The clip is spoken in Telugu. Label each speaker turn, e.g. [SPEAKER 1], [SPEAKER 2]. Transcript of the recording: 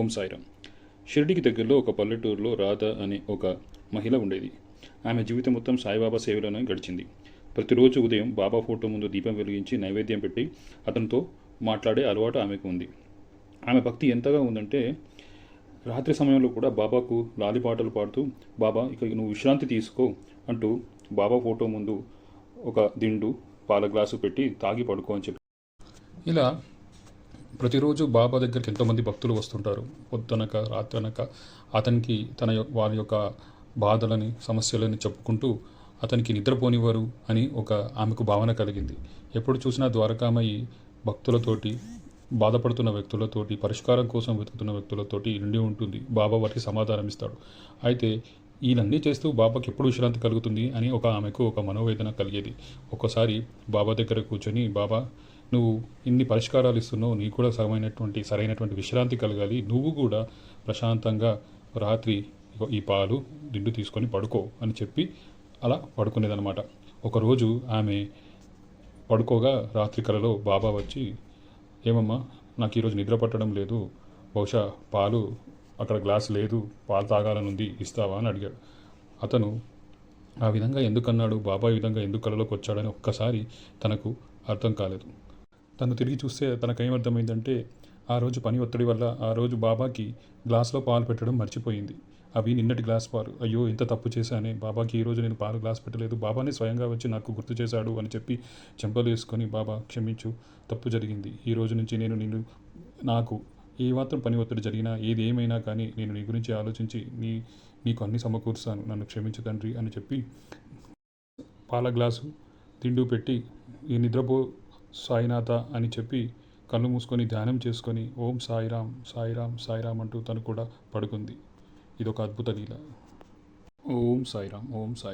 [SPEAKER 1] ఓం సాయిరామ్. షిరిడికి దగ్గరలో ఒక పల్లెటూరులో రాధ అనే ఒక మహిళ ఉండేది. ఆమె జీవితం మొత్తం సాయిబాబా సేవలోనే గడిచింది. ప్రతిరోజు ఉదయం బాబా ఫోటో ముందు దీపం వెలిగించి నైవేద్యం పెట్టి అతనితో మాట్లాడే అలవాటు ఆమెకు ఉంది. ఆమె భక్తి ఎంతగా ఉందంటే రాత్రి సమయంలో కూడా బాబాకు లాలి పాటలు పాడుతూ బాబా ఇక నువ్వు విశ్రాంతి తీసుకో అంటూ బాబా ఫోటో ముందు ఒక దిండు పాల గ్లాసు పెట్టి తాగి పడుకో అని చెప్పి. ఇలా ప్రతిరోజు బాబా దగ్గరికి ఎంతోమంది భక్తులు వస్తుంటారు. పొద్దునక రాత్రనక అతనికి తన వారి యొక్క బాధలని సమస్యలని చెప్పుకుంటూ అతనికి నిద్రపోనివ్వరు అని ఒక ఆమెకు భావన కలిగింది. ఎప్పుడు చూసినా ద్వారకామయ్యి భక్తులతోటి బాధపడుతున్న వ్యక్తులతోటి పరిష్కారం కోసం వెతుకుతున్న వ్యక్తులతోటి నిండి ఉంటుంది. బాబా వారికి సమాధానం ఇస్తాడు అయితే ఈయనన్నీ చేస్తూ బాబాకి ఎప్పుడు విశ్రాంతి కలుగుతుంది అని ఒక ఆమెకు ఒక మనోవేదన కలిగేది. ఒక్కోసారి బాబా దగ్గర కూర్చొని బాబా నువ్వు ఇన్ని పరిష్కారాలు ఇస్తున్నావు నీకు కూడా సరైనటువంటి సరైనటువంటి విశ్రాంతి కలగాలి. నువ్వు కూడా ప్రశాంతంగా రాత్రి ఈ పాలు దిండు తీసుకొని పడుకో అని చెప్పి అలా పడుకునేదనమాట ఒకరోజు ఆమె పడుకోగా రాత్రి కలలో బాబా వచ్చి ఏమమ్మా నాకు ఈరోజు నిద్ర పట్టడం లేదు. బహుశా పాలు అక్కడ గ్లాస్ లేదు పాలు తాగాలనుంది ఇస్తావా అని అడిగాడు. అతను ఆ విధంగా ఎందుకన్నాడు బాబా ఈ విధంగా ఎందుకు కళలోకి వచ్చాడని ఒక్కసారి తనకు అర్థం కాలేదు. తను తిరిగి చూస్తే తనకేమర్థమైందంటే ఆ రోజు పని ఒత్తిడి వల్ల ఆ రోజు బాబాకి గ్లాస్లో పాలు పెట్టడం మర్చిపోయింది. అవి నిన్నటి గ్లాస్ పాలు. అయ్యో ఇంత తప్పు చేశానే. బాబాకి ఈ రోజు నేను పాలు గ్లాస్ పెట్టలేదు. బాబానే స్వయంగా వచ్చి నాకు గుర్తు చేశాడు అని చెప్పి చెంపలు వేసుకొని బాబా క్షమించు. తప్పు జరిగింది. ఈ రోజు నుంచి నేను నిన్ను నాకు ఏ మాత్రం పని ఒత్తిడి జరిగినా ఏది ఏమైనా కానీ నేను నీ గురించి ఆలోచించి నీ నీకు అన్ని సమకూరుస్తాను నన్ను క్షమించు తండ్రి అని చెప్పి పాల గ్లాసు తిండు పెట్టి ఈ నిద్రపో సాయినాథ అని చెప్పి కళ్ళు మూసుకొని ధ్యానం చేసుకొని ఓం సాయిరామ్ సాయిరామ్ సాయిరామ్ అంటూ తను కూడా పడుకుంది. ఇదొక అద్భుత లీల. ఓం సాయిరామ్ ఓం సాయి